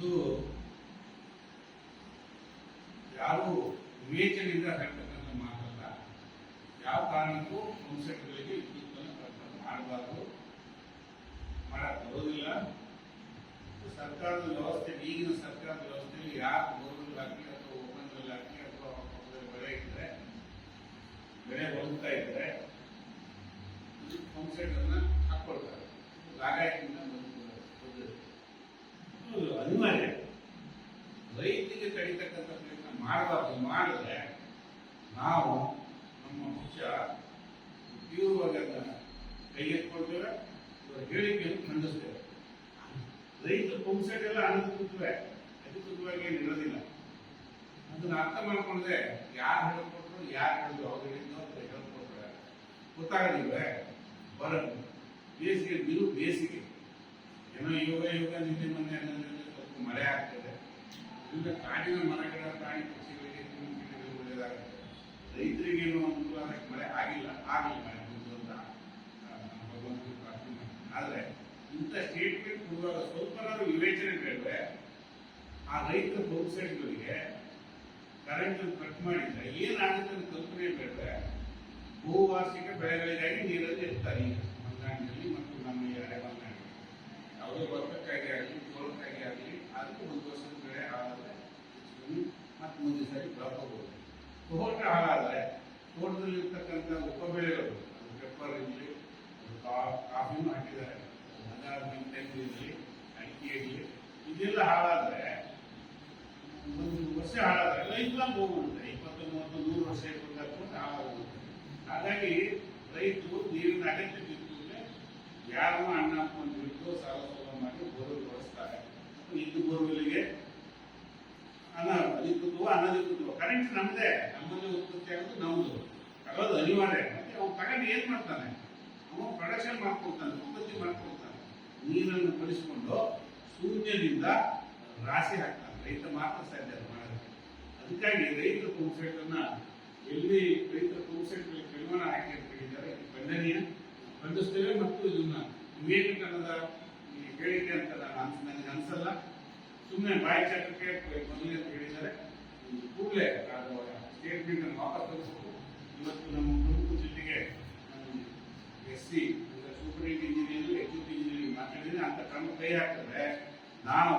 ಇದು ಯಾರು ವಿವೇಚನೆಯಿಂದ ಹೇಳ್ತಕ್ಕಂಥ ಮಾತಲ್ಲ ಯಾವ ಕಾರಣಕ್ಕೂ ಪಂಪ್ಸೆಟ್ಗಳಿಗೆ ವಿದ್ಯುತ್ತನ್ನು ಕಲ್ಪನೆ ಮಾಡಬಾರ್ದು. ಮಾಡಕ್ ಬರೋದಿಲ್ಲ ಸರ್ಕಾರದ ವ್ಯವಸ್ಥೆ, ಈಗಿನ ಸರ್ಕಾರದ ವ್ಯವಸ್ಥೆಯಲ್ಲಿ ಯಾರು ಹಾಕಿ ಅಥವಾ ಹಾಕಿ ಅಥವಾ ಬೆಳೆ ಇದ್ರೆ, ಬೆಳೆ ಬರುತ್ತಾ ಇದ್ರೆ ಪಂಪ್ಸೆಟ್ ಅನ್ನು ಹಾಕ್ಕೊಳ್ತಾರೆ ಲಾಗಾಯದಿಂದ ಮಾಡಬಾರ್ದು ಮಾಡಿದ್ರೆ ನಾವು ನಮ್ಮ ಮುಖ್ಯ ತೀವ್ರವಾಗಿ ಕೈಗೆತ್ಕೊಳ್ತೇವೆ ಹೇಳಿಕೆಯನ್ನು ಖಂಡಿಸ್ತೇವೆ ರೈತ ಪಂಪ್ಸೆಟ್ ಎಲ್ಲ ಅನಧಿಕೃತವೇ ಅಧಿಕೃತವಾಗಿ ಏನು ಇರೋದಿಲ್ಲ. ಅದನ್ನ ಅರ್ಥ ಮಾಡ್ಕೊಂಡ್ರೆ ಯಾರು ಹೇಳ್ಕೊಟ್ರು, ಯಾರು ಹೇಳಿದ್ರು ಅವ್ರು ಹೇಳಿದ್ರು ಅಂತ ಹೇಳ್ಕೊಟ್ರೆ ಗೊತ್ತಾಗಲಿಲ್ವೇ ಬರ ಬೇಸಿಗೆ, ಬಿರು ಬೇಸಿಗೆ. ಏನೋ ಯೋಗ ಯೋಗ ನಿನ್ನೆ ಮೊನ್ನೆ ಸ್ವಲ್ಪ ಮಳೆ ಆಗ್ತದೆ. ಇದರಿಂದ ಕಾಡಿನ ಮರಗಳ ಪ್ರಾಣಿ ಪಕ್ಷಿಗಳಿಗೆ ಒಳ್ಳೆಯದಾಗುತ್ತೆ ರೈತರಿಗೇನು ಅನುಕೂಲ ಮಳೆ ಆಗಿಲ್ಲ ಆಗಲಿ ಮಳೆ ಬಂತು ಅಂತ ಭಗವಂತನ ಪ್ರಾರ್ಥನೆ ಮಾಡ್ತೀನಿ. ಆದ್ರೆ ಇಂಥ ಸ್ಟೇಟ್ಮೆಂಟ್ ಕೊಡುವಾಗ ಸ್ವಲ್ಪನಾದ್ರೂ ವಿವೇಚನೆ ಬೇಡವೆ, ಆ ರೈತ ವೆಬ್ಸೈಟ್ಗಳಿಗೆ ಕರೆಂಟ್ ಕಟ್ ಮಾಡಿದ್ರೆ ಏನಾಗುತ್ತೆ ಅಂತ ಕಲ್ಪನೆ ಬೇಡವೆ ಬಹುವಾರ್ಷಿಕ ಬೆಳೆಗಳಿಗಾಗಿ ನೀರಲ್ಲಿ ಇರ್ತಾರೆ ಈಗ ಮಲೆನಾಡಿನಲ್ಲಿ ಮತ್ತು ನಮ್ಮ ಈ ಅರೆ ಮಲೆನಾಡಿನಲ್ಲಿ ಯಾವುದೇ ಭತ್ತಕ್ಕಾಗಿ ಆಗಲಿ ಜೋಳಕ್ಕಾಗಿ ಆಗಲಿ ಅದಕ್ಕೆ ಒಂದು ವರ್ಷದ ಬೆಳೆ ಹಾಳಾದ್ರೆ ಮತ್ತೆ ಮುಂದೆ ಸಾರಿ ಬೆಳ್ಕೋಬಹುದು ತೋಟ ಹಾಳಾದ್ರೆ ತೋಟದಲ್ಲಿರ್ತಕ್ಕಂಥ ಉಪ ಬೆಳೆಗಳು ಅದು ಪೆಪ್ಪರ್ ಇರಲಿ ಕಾಫಿನೂ ಹಾಕಿದ್ದಾರೆ ಅದಾದ್ಮೇಲೆ ತೆಂಗು ಇರಲಿ ಅಡಿಕೆ ಇರಲಿ, ಇದೆಲ್ಲ ಹಾಳಾದ್ರೆ, ಒಂದು ವರ್ಷ ಹಾಳಾದ್ರೆ ಲೈಫ್ ಲಾಂಗ್ ಹೋಗ್ಬಿಡುತ್ತೆ ಇಪ್ಪತ್ತು ಮೂವತ್ತು ನೂರು ವರ್ಷ ಇಪ್ಪತ್ತು ಹಾಳಾಗೋಗುತ್ತೆ. ಹಾಗಾಗಿ ರೈತರು ನೀರಿನ ಅಗತ್ಯ ಬಿದ್ದರೆ ಯಾರನ್ನ ಅಣ್ಣ ಅನ ಅಧಿಕೃತವೋ ಅನಧಿಕೃತವೋ? ಕರೆಂಟ್ ನಮ್ದೇ. ನಮ್ಮಲ್ಲಿ ಉತ್ಪತ್ತಿ ಆಗೋದು ನಮ್ದು. ತಗೋದು ಅನಿವಾರ್ಯ. ಮತ್ತೆ ಅವ್ನು ತಗೊಂಡು ಏನ್ ಮಾಡ್ತಾನೆ? ಅವನು ಪ್ರೊಡಕ್ಷನ್ ಮಾಡ್ಕೊಳ್ತಾನೆ, ಉತ್ಪತ್ತಿ ಮಾಡ್ಕೊಳ್ತಾನೆ. ನೀರನ್ನು ಕಳಿಸ್ಕೊಂಡು ಶೂನ್ಯದಿಂದ ರಾಶಿ ಹಾಕ್ತಾನೆ. ರೈತ ಮಾತ್ರ ಸಾಧ್ಯ ಮಾಡೋದಕ್ಕೆ ಅದಕ್ಕಾಗಿ ರೈತರ ಪಂಪ್ಸೆಟ್ ಅನ್ನ ಎಲ್ಲಿ ರೈತರ ಪಂಪ್ಸೆಟ್ ಕಡಿವಾಣ ಹೇಳಿದ್ದಾರೆ ಖಂಡನೀಯ. ಖಂಡಿಸ್ತೇವೆ ಮತ್ತು ಇದನ್ನ ವಿವೇಕೀಕರಣದ ಈ ಹೇಳಿಕೆ ಅಂತ ನಾನು ನನಗೆ ಅನ್ಸಲ್ಲ. ಸುಮ್ಮನೆ ಬಾಯಿ ಚಟಕ್ಕೆ ಮೊದಲೇ ಅಂತ ಕೂಡಲೇ ಸ್ಟೇಟ್ಮೆಂಟ್ ಅನ್ನು ವಾಪಸ್ ಇವತ್ತು ನಮ್ಮ ತುಮಕೂರು ಜಿಲ್ಲೆಗೆ S C superintending engineer executive engineering ಮಾತಾಡಿದ್ರೆ ಅಂತ ಕ್ರಮ ಕೈ ನಾವು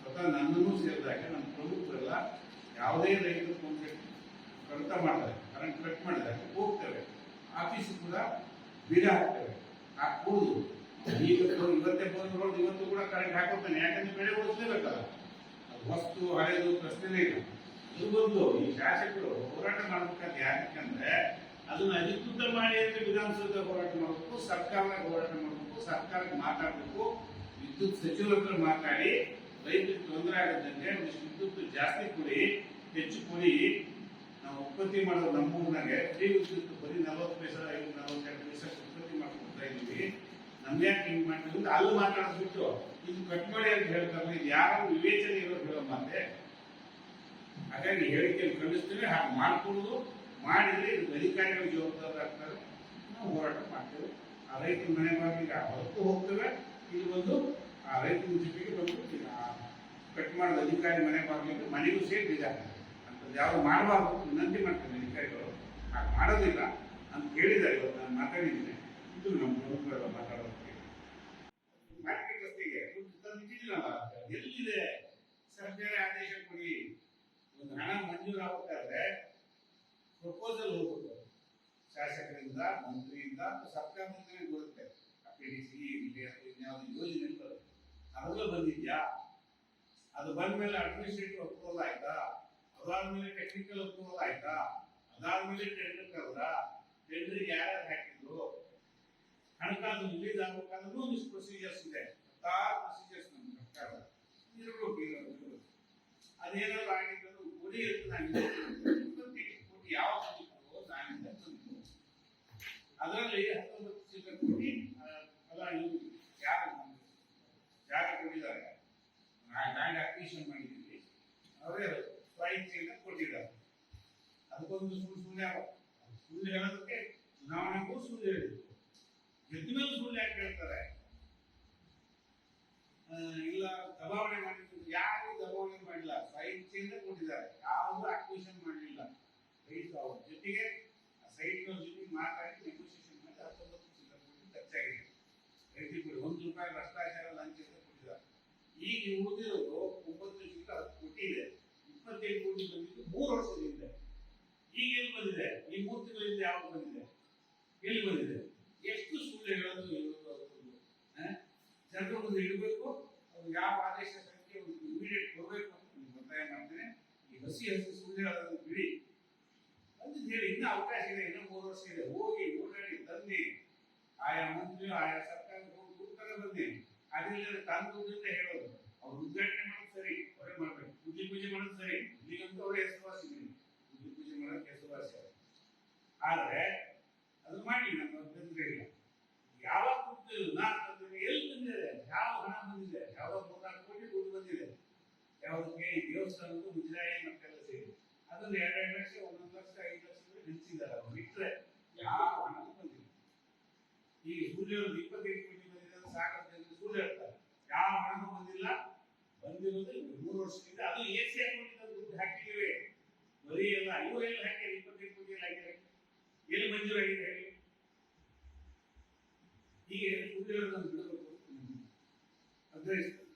ಸ್ವತಃ ನನ್ನನ್ನು ಸೇರಿದಾಗ ನಮ್ಮ ಪ್ರಮುಖರೆಲ್ಲ ಯಾವುದೇ ರೈತರು ಕಡಿತ ಮಾಡಿದ್ರೆ ಕರೆಂಟ್ ಕಟ್ ಮಾಡಿದ್ರೆ ಹೋಗ್ತೇವೆ. ಆಫೀಸ್ ಕೂಡ ಬೀಗ ಹಾಕ್ತೇವೆ ಹಾಕ್ಬೋದು ಈಗ ಇವತ್ತೇ ಬಂದು ಇವತ್ತು ಕೂಡ ಕರೆಂಟ್ ಹಾಕೋತಾನೆ ಯಾಕಂದ್ರೆ ಬೆಳೆ ಉಳಿಸ್ಲೇಬೇಕಲ್ಲ. ಅದು ವಸ್ತು ಹಳೆದು ಪ್ರಶ್ನೆನೇ ಇಲ್ಲ. ಇದು ಬಂದು ಈ ಶಾಸಕರು ಹೋರಾಟ ಮಾಡ್ಬೇಕಾದ ಯಾಕಂದ್ರೆ ಅದನ್ನ ಅಧಿಕೃತ ಮಾಡಿ ಅಂತ ವಿಧಾನಸೌಧ ಹೋರಾಟ ಮಾಡಬೇಕು ಸರ್ಕಾರದಾಗ ಹೋರಾಟ ಮಾಡಬೇಕು, ಸರ್ಕಾರಕ್ಕೆ ಮಾತಾಡಬೇಕು. ವಿದ್ಯುತ್ ಸಚಿವರ ಹತ್ರ ಮಾತಾಡಿ, ರೈತರಿಗೆ ತೊಂದರೆ ಆಗದಂತೆ ಒಂದಿಷ್ಟು ವಿದ್ಯುತ್ ಜಾಸ್ತಿ ಕೊಡಿ, ಹೆಚ್ಚು ಕೊಡಿ. ನಾವು ಉತ್ಪತ್ತಿ ಮಾಡೋದು ನಮ್ಮೂರಿನಾಗೆ ಫ್ರೀ ವಿದ್ಯುತ್ ಬರೀ ನಲವತ್ತು ಪೈಸ, ಐದು ನಲವತ್ತೆರಡು ಪೈಸ ಉತ್ಪತ್ತಿ ಮಾಡ್ಕೊಡ್ತಾ ಇದೀವಿ ನಮ್ಗೆ ಯಾಕೆ ಹಿಂಗ್ ಮಾಡ್ತೀವಿ ಅಂತ ಅಲ್ಲಿ ಮಾತಾಡಿಸ್ಬಿಟ್ಟು ಇದು ಕಟ್ ಮಾಡಿ ಅಂತ ಹೇಳ್ತಾರೆ. ಯಾರು ವಿವೇಚನೆ ಇರೋದು ಹೇಳೋ ಹಾಗಾಗಿ ಹೇಳಿಕೆಯಲ್ಲಿ ಖಂಡಿಸ್ತೀವಿ. ಹಾಗೆ ಮಾಡ್ಕೊಡುದು ಮಾಡಿದ್ರೆ ಇದು ಅಧಿಕಾರಿಗಳು ಜವಾಬ್ದಾರರಾಗ್ತಾರೆ ನಾವು ಹೋರಾಟ ಮಾಡ್ತೇವೆ. ಆ ರೈತರ ಮನೆ ಬಾಗಿಲಿಗೆ ಹೊರತು ಹೋಗ್ತೇವೆ. ಇದು ಬಂದು ಆ ರೈತನ ಜೊತೆಗೆ ಬಂದು ಕಟ್ ಮಾಡಿದ ಅಧಿಕಾರಿ ಮನೆ ಬಾಗಿಲಿಗೆ ಮನೆಗೂ ಸೇರಿ ಬೇಜಾರು ಯಾರು ಮಾಡಬಾರ್ದು ವಿನಂತಿ ಮಾಡ್ತಾರೆ ಅಧಿಕಾರಿಗಳು. ಹಾಗೆ ಮಾಡೋದಿಲ್ಲ ಅಂತ ಹೇಳಿದ್ದಾರೆ ಇವತ್ತು ನಾನು ಮಾತಾಡಿದ್ದೀನಿ ಇದು ನಮ್ಮ ಪ್ರಮುಖರೆಲ್ಲ ಮಾತಾಡೋದಕ್ಕೆ ಮಾರ್ಕೆಟ್ ರಸ್ತೆಗೆ ದುಡ್ಡು ತಂದಿದ್ದೀನಲ್ಲ ಎಲ್ಲಿದೆ? ಸರ್ಕಾರ ಆದೇಶ ಕೊಡಿ. ಒಂದು ಹಣ ಮಂಜೂರು ಆಗ್ಬೇಕಾದ್ರೆ ಪ್ರಪೋಸಲ್ ಹೋಗ್ಬೇಕು ಶಾಸಕರಿಂದ, ಮಂತ್ರಿಯಿಂದ ಸರ್ಕಾರ ಮಂತ್ರಿ ಬರುತ್ತೆ. ಸಿ ಇಲ್ಲಿ ಅಥವಾ ಯೋಜನೆ ಬರುತ್ತೆ ಬಂದಿದ್ಯಾ? ಅದು ಬಂದ್ಮೇಲೆ ಅಡ್ಮಿನಿಸ್ಟ್ರೇಟಿವ್ ಅಪ್ರೂವಲ್ ಆಯ್ತಾ? ಅದಾದ್ಮೇಲೆ ಟೆಕ್ನಿಕಲ್ ಅಪ್ರೂವಲ್ ಆಯ್ತಾ? ಅದಾದ್ಮೇಲೆ ಟೆಂಡರ್ ಕರೆದ ಟೆಂಡರ್ ಯಾರ್ಯಾರು ಹಾಕಿದ್ರು? ಹಣಕಾಸು ರಿಲೀಸ್ ಆಗ್ಬೇಕಾದ್ರೂ ಪ್ರೊಸೀಜರ್ಸ್ ಇದೆ. ಹತ್ತಾರು ಸರ್ಕಾರ ಇರಬೇಕು ಇರೋದು ಅದೇನಾದ್ರು ಆಗಿದ್ದು ಗುರಿ ಕೋಟಿ ಯಾವ ತಂದಿದ್ದು ನಾನಿಂದ ಅದರಲ್ಲಿ ಹತ್ತೊಂಬತ್ತು ಸಾವಿರ ಕೋಟಿ ಅಲ್ಲ ಇವು ಯಾರು ಜಾಗ ಕೊಟ್ಟಿದ್ದಾರೆ ಲ್ಯಾಂಡ್ ಅಕ್ವಿಷನ್ ಮಾಡಿದ್ದೀವಿ ಅವರೇ ಸ್ವಇಚ್ಛೆಯಿಂದ ಕೊಟ್ಟಿದ್ದಾರೆ ಅದಕ್ಕೊಂದು ಸುಳ್ಳು ಸುಳ್ಳು ಯಾವ ಸುಳ್ಳು ಹೇಳೋದಕ್ಕೆ ಚುನಾವಣೆಗೂ ಸುಳ್ಳು ಹೇಳಿದ್ರು ಗೆದ್ದ ಮೇಲೆ ಸುಳ್ಳು ಯಾಕೆ ಹೇಳ್ತಾರೆ ಆ, ಇಲ್ಲ ದಬಾವಣೆ ಮಾಡಿದ್ರು ಯಾರು ಕೋಟಿಗೆ ಸೈಟ್ ಜೊತೆ ಮಾತಾಡಿ ನೆಗೋಸಿಯೇಷನ್ ಮಾಡಿ ಹತ್ತೊಂಬತ್ತು ಚಿಲ್ಲರೆ ಕೋಟಿ ಖರ್ಚಾಗಿದೆ ರೈತರಿಗೆ ಒಂದು ರೂಪಾಯಿ ಭ್ರಷ್ಟಾಚಾರ ಲಂಚ ಅಂತ ಕೊಟ್ಟಿದ್ದಾರೆ ಈಗ ಉಳಿದಿರೋದು ಒಂಬತ್ತು ಚಿಲ್ಲರೆ ಹತ್ತು ಕೋಟಿ ಇದೆ ಇಪ್ಪತ್ತೈದು ಕೋಟಿ ಬಂದಿದ್ದು ಮೂರು ವರ್ಷದಿಂದ. ಈಗ ಎಲ್ಲಿ ಬಂದಿದೆ? ಈ ಮೂರು ತಿಂಗಳಿಂದ ಯಾವಾಗ ಬಂದಿದೆ? ಎಲ್ಲಿ ಬಂದಿದೆ? ಎಷ್ಟು ಸುಳ್ಳು ಹೇಳೋದು ಹೇಳೋದು ಅದೊಂದು? ಜನರ ಮುಂದೆ ಇಡಬೇಕು ಅದು ಯಾವ ಆದೇಶ ಸಂಖ್ಯೆ ಇಮಿಡಿಯೇಟ್ ಕೊಡಬೇಕು ಅಂತ ಒತ್ತಾಯ ಮಾಡ್ತೇನೆ. ಈ ಹಸಿ ಹಸಿ ಸುಳ್ಳು ಹೇಳೋದನ್ನು ಬಿಡಿ. ಅವಕಾಶ ಇದೆ, ಇನ್ನೂ ಮೂರು ವರ್ಷ ಇದೆ. ಹೋಗಿ ಓಡಾಡಿ ತಂದಿ. ಆಯಾ ಮಂತ್ರಿ ಆಯಾ ಸರ್ಕಾರ ಹೋಗಿ ಕೂತ್ಕೊಂಡು ಬಂದಿ ಅದಿಲ್ಲ ತಂದು ಅಂತ ಹೇಳೋದು. ಅವ್ರು ಉದ್ಘಾಟನೆ ಮಾಡೋದು ಸರಿ ಅವರೇ ಮಾಡ್ಬೇಕು. ಪೂಜೆ ಪೂಜೆ ಮಾಡೋದು ಸರಿ. ಇಲ್ಲಿಗಂತೂ ಅವರೇ ಹೆಸರುವಾಸಿ ಪೂಜೆ ಪೂಜೆ ಮಾಡೋಕೆ ಹೆಸರುವಾಸಿ ಅವರು. ಆದ್ರೆ ಅದು ಮಾಡಿ ನಮ್ಮ ಅಭ್ಯಂತರ ಇಲ್ಲ. ಯಾವಾಗ ದುಡ್ಡು ನಾ ತಂದಿದೆ, ಎಲ್ಲಿ ಬಂದಿದೆ ಯಾವ ಹಣ ಬಂದಿದೆ, ಯಾವ ಮೂರ್ನಾಲ್ಕು ಕೋಟಿ ದುಡ್ಡು ಬಂದಿದೆ. ಯಾವುದಕ್ಕೆ ದೇವಸ್ಥಾನಕ್ಕೂ ಮುಜರಾಯಿ ಮಕ್ಕಳೆಲ್ಲ ಸೇರಿ. ಅದನ್ನ ಎರಡೆರಡು ಲಕ್ಷ ಒಂದೊಂದು ನಿಲ್ಸಿದ್ದಾರೆ ಅವ್ರು ಬಿಟ್ರೆ ಯಾವ ಹಣಕ್ಕೂ ಬಂದಿಲ್ಲ ಈಗ ಸೂರ್ಯ ಒಂದು ಇಪ್ಪತ್ತೈದು ಕೋಟಿ ಬಂದಿದೆ ಸಾಕಷ್ಟು ಜನ ಸೂರ್ಯ ಹೇಳ್ತಾರೆ, ಯಾವ ಹಣಕ್ಕೂ ಬಂದಿಲ್ಲ, ಬಂದಿರೋದು ಮೂರು ವರ್ಷದಿಂದ ಅದು ಎ ಸಿ ಅಕೌಂಟ್ ದುಡ್ಡು ಹಾಕಿದ್ದೀವಿ. ಬರೀ ಎಲ್ಲ ಇವು ಇವರೆಲ್ಲ ಹಾಕಿದ್ರೆ ಇಪ್ಪತ್ತೈದು ಕೋಟಿ ಎಲ್ಲ ಹಾಕಿದ್ರೆ ಎಲ್ಲಿ ಮಂಜೂರಾಗಿದೆ ಹೇಳಿ? ಹೀಗೆ ಸೂರ್ಯ ಅಂದ್ರೆ ಅಗ್ರಹಿಸ್ತಾರೆ